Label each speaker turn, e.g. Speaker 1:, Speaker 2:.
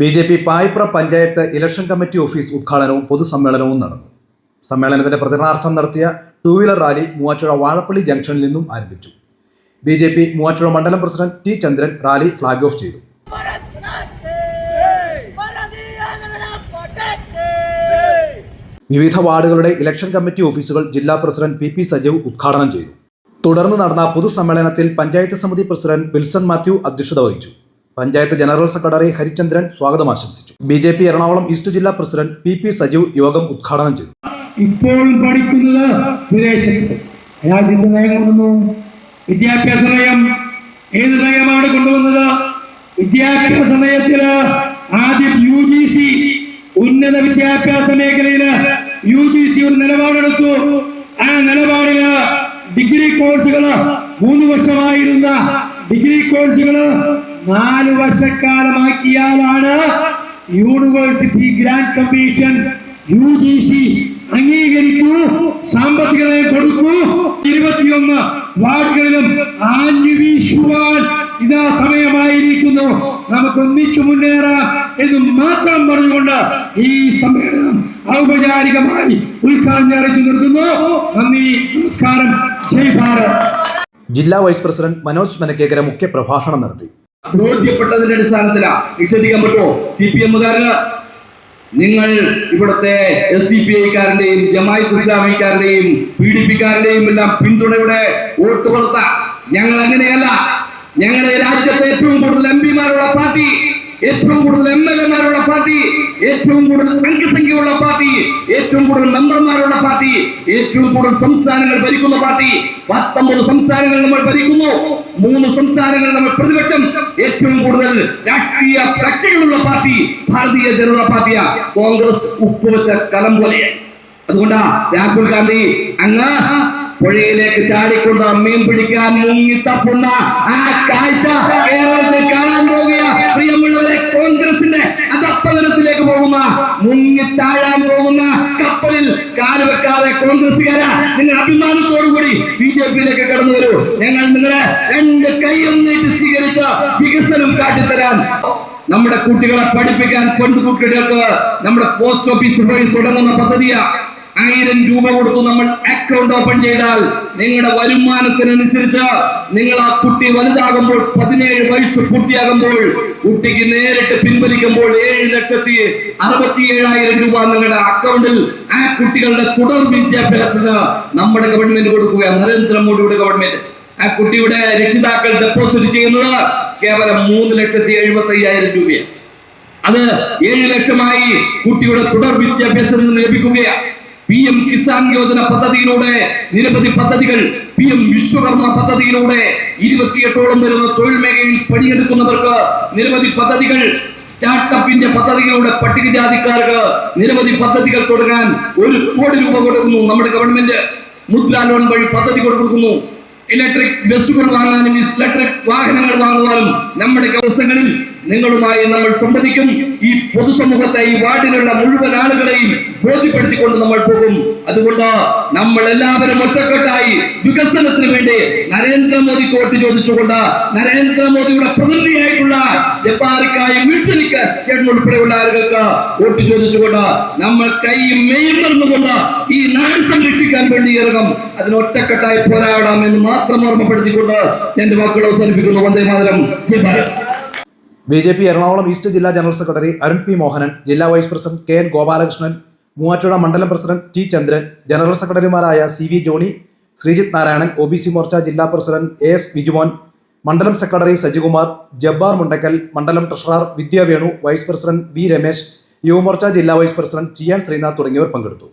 Speaker 1: B J P Payipra panchayat election committee office ഉദ്ഘാടനവും പൊതുസമ്മേളനവും നടന്നു. സമ്മേളനത്തിന്റെ പ്രചരണാർത്ഥം നടത്തിയ two wheeler rally Muvattupuzha Vazhappally ജംഗ്ഷനിൽ നിന്നും ആരംഭിച്ചു. ബി ജെ പി മൂവാറ്റുഴ മണ്ഡലം president T Chandran rally flag off ചെയ്തു. വിവിധ വാർഡുകളുടെ ഇലക്ഷൻ കമ്മിറ്റി ഓഫീസുകൾ ജില്ലാ പ്രസിഡന്റ് പി പി സജീവ് ഉദ്ഘാടനം ചെയ്തു. തുടർന്ന് നടന്ന പൊതുസമ്മേളനത്തിൽ പഞ്ചായത്ത് സമിതി പ്രസിഡന്റ് വിൽസൺ മാത്യു അധ്യക്ഷത വഹിച്ചു. പഞ്ചായത്ത് ജനറൽ സെക്രട്ടറി ഹരിചന്ദ്രൻ സ്വാഗതം ആശംസിച്ചു. B J P Ernakulam east ജില്ലാ പ്രസിഡന്റ് പി പി സജീവ് യോഗം ഉദ്ഘാടനം ചെയ്തു.
Speaker 2: ഇപ്പോഴും പഠിക്കുന്നത് വിദേശത്ത്. രാജ്യത്ത് നയം കൊണ്ടുവന്നു. വിദ്യാഭ്യാസ നയം ഏത് നയമാണ് കൊണ്ടുവന്നത്? വിദ്യാഭ്യാസ നയത്തിൽ ആദ്യം യു ജി സി ഉന്നത വിദ്യാഭ്യാസ മേഖലയിൽ യു ജി സി ഒരു നിലപാടെടുത്തു. ആ നിലപാടിൽ ഡിഗ്രി കോഴ്സുകൾ മൂന്ന് വർഷമായിരുന്ന ഡിഗ്രി കോഴ്സുകൾ നാല് വർഷക്കാലമാക്കിയാലാണ് university grant commission U G C അംഗീകരിക്കൂ സാമ്പത്തിക നയം കൊടുക്കൂ. ഇരുപത്തിയൊന്ന് വാർഡുകളിലും ആഞ്ഞു ഇതാ സമയമായിരിക്കുന്നു. നമുക്ക് ഒന്നിച്ചു മുന്നേറാം എന്ന് മാത്രം പറഞ്ഞുകൊണ്ട് ഈ സമ്മേളനം ഔപചാരികമായി ഉദ്ഘാടനം അറിയിച്ചു നിർത്തുന്നു നന്ദി നമസ്കാരം. ജയ് ഭാരത്.
Speaker 1: ജില്ലാ വൈസ് പ്രസിഡന്റ് മനോജ് മനക്കേക്കര മുഖ്യ പ്രഭാഷണം നടത്തി.
Speaker 3: ബോധ്യപ്പെട്ടതിന്റെ അടിസ്ഥാനത്തിലാ. നിക്ഷേപിക്കാൻ പറ്റുമോ? സി പി എമ്മുകാരന് നിങ്ങൾ ഇവിടുത്തെ എസ് ഡി പി ഐക്കാരന്റെയും ജമായത്ത് ഇസ്ലാമിക്കാരന്റെയും പി ഡി പിക്കാരന്റെയും എല്ലാം പിന്തുണയുടെ വോട്ട് പുറത്ത ഞങ്ങൾ അങ്ങനെയല്ല. ഞങ്ങളുടെ രാജ്യത്തെ ഏറ്റവും കൂടുതൽ എം പിമാരുള്ള പാർട്ടി ഏറ്റവും കൂടുതൽ എം എൽ എമാരുള്ള പാർട്ടി ഏറ്റവും കൂടുതൽ ഏറ്റവും കൂടുതൽ മെമ്പർമാരുള്ള പാർട്ടി ഏറ്റവും കൂടുതൽ സംസ്ഥാനങ്ങൾ ഭരിക്കുന്ന പാർട്ടി പത്തൊമ്പത് സംസ്ഥാനങ്ങൾ നമ്മൾ ഭരിക്കുന്നു. മൂന്ന് സംസ്ഥാനങ്ങൾ നമ്മൾ പ്രതിപക്ഷം. ഏറ്റവും കൂടുതൽ രാഷ്ട്രീയ കക്ഷികളുള്ള പാർട്ടി ഭാരതീയ ജനതാ പാർട്ടിയാ കോൺഗ്രസ് ഉപ്പുവെച്ച കലം പോലെ അതുകൊണ്ടാ രാഹുൽ ഗാന്ധി അങ്ങ് പുഴയിലേക്ക് ചാടിക്കൊണ്ട് മീൻ പിടിക്കാൻ മുങ്ങി തപ്പുന്ന ആ കാഴ്ച കേരളത്തിൽ കാണാൻ പോകുക പ്രിയമുള്ളവരെ കോൺഗ്രസിന്റെ അധപ്പതനത്തിലേക്ക് പോകുന്ന മുങ്ങി താഴാൻ പോകുന്ന കപ്പലിൽ കാൽ വെക്കാതെ കോൺഗ്രസ്സുകാരാ. നിങ്ങൾ അഭിമാനത്തോടുകൂടി ബി ജെ പിയിലേക്ക് കടന്നു വരൂ. ഞങ്ങൾ നിങ്ങളെ രണ്ട് കൈയും നീട്ടി സ്വീകരിച്ച വികസനം കാട്ടിത്തരാം നമ്മുടെ കുട്ടികളെ പഠിപ്പിക്കാൻ പെൺകുട്ടികൾക്ക് നമ്മുടെ പോസ്റ്റ് ഓഫീസ് വഴി തുടങ്ങുന്ന പദ്ധതിയാ. ആയിരം രൂപ കൊടുത്തു നമ്മൾ അക്കൗണ്ട് ഓപ്പൺ ചെയ്താൽ നിങ്ങളുടെ വരുമാനത്തിനനുസരിച്ച് നിങ്ങൾ ആ കുട്ടി വലുതാകുമ്പോൾ പതിനേഴ് വയസ്സ് പൂർത്തിയാകുമ്പോൾ കുട്ടിക്ക് നേരിട്ട് പിൻവലിക്കുമ്പോൾ ഏഴ് ലക്ഷത്തി അറുപത്തി ഏഴായിരം രൂപ നിങ്ങളുടെ അക്കൗണ്ടിൽ ആ കുട്ടികളുടെ തുടർ വിദ്യാഭ്യാസത്തിന് നമ്മുടെ ഗവൺമെന്റ് കൊടുക്കുക നരേന്ദ്രമോദിയുടെ ഗവൺമെന്റ് ആ കുട്ടിയുടെ രക്ഷിതാക്കൾ ഡെപ്പോസിറ്റ് ചെയ്യുന്നത് കേവലം മൂന്ന് ലക്ഷത്തി എഴുപത്തി അയ്യായിരം രൂപയാണ്. അത് ഏഴ് ലക്ഷമായി കുട്ടിയുടെ തുടർ വിദ്യാഭ്യാസം ലഭിക്കുകയാണ്. പി എം കിസാൻ യോജന പദ്ധതിയിലൂടെ നിരവധി പദ്ധതികൾ പി എം വിശ്വകർമ്മ പദ്ധതിയിലൂടെ ഇരുപത്തിയെട്ടോളം വരുന്ന തൊഴിൽ മേഖലയിൽ പണിയെടുക്കുന്നവർക്ക് നിരവധി പദ്ധതികൾ സ്റ്റാർട്ടപ്പിന്റെ പദ്ധതിയിലൂടെ പട്ടികജാതിക്കാർക്ക് നിരവധി പദ്ധതികൾ തുടങ്ങാൻ ഒരു കോടി രൂപ കൊടുക്കുന്നു. നമ്മുടെ ഗവൺമെന്റ് മുദ്ര ലോൺ വഴി പദ്ധതി കൊടുക്കുന്നു. ഇലക്ട്രിക് ബസ്സുകൾ വാങ്ങാനും ഇലക്ട്രിക് വാഹനങ്ങൾ വാങ്ങുവാനും നമ്മുടെ ദിവസങ്ങളിൽ നിങ്ങളുമായി നമ്മൾ സംവദിക്കും. ഈ പൊതുസമൂഹത്തെ ഈ വാർഡിലുള്ള മുഴുവൻ ആളുകളെയും ബോധ്യപ്പെടുത്തിക്കൊണ്ട് നമ്മൾ പോകും. അതുകൊണ്ട് നമ്മൾ എല്ലാവരും ഒറ്റക്കെട്ടായി വികസനത്തിന് വേണ്ടി നരേന്ദ്രമോദി കോട്ട് ചോദിച്ചുകൊണ്ട് നരേന്ദ്രമോദിയുടെ പ്രതിനിധിയായിട്ടുള്ള ജപ്പാർക്കായി ഉൾപ്പെടെയുള്ള ആളുകൾക്ക് വോട്ട് ചോദിച്ചുകൊണ്ട് നമ്മൾ കൈയും മെയ്യും ഈ നാട് സംരക്ഷിക്കാൻ വേണ്ടി ഇറങ്ങും. അതിന് ഒറ്റക്കെട്ടായി പോരാടാം എന്ന് മാത്രം ഓർമ്മപ്പെടുത്തിക്കൊണ്ട് എന്റെ വാക്കുകൾ അവസാനിപ്പിക്കുന്നു. വന്ദേ മാതരം. ജയ്
Speaker 1: B J P Ernakulam east ജില്ലാ general secretary Arun P Mohanan ജില്ലാ vice president K N Gopalakrishnan Muvattupuzha മണ്ഡലം പ്രസിഡന്റ് ടി ചന്ദ്രൻ ജനറൽ സെക്രട്ടറിമാരായ C V Johny Sreejith Narayanan O B C Morcha ജില്ലാ പ്രസിഡന്റ് എ എസ് ബിജുമോൻ മണ്ഡലം secretary Sajikumar Jabbar Mundakkal മണ്ഡലം treasurer Vidyavenu vice president B Ramesh Yuvamorcha ജില്ലാ vice president T N Sreenath തുടങ്ങിയവർ പങ്കെടുത്തു.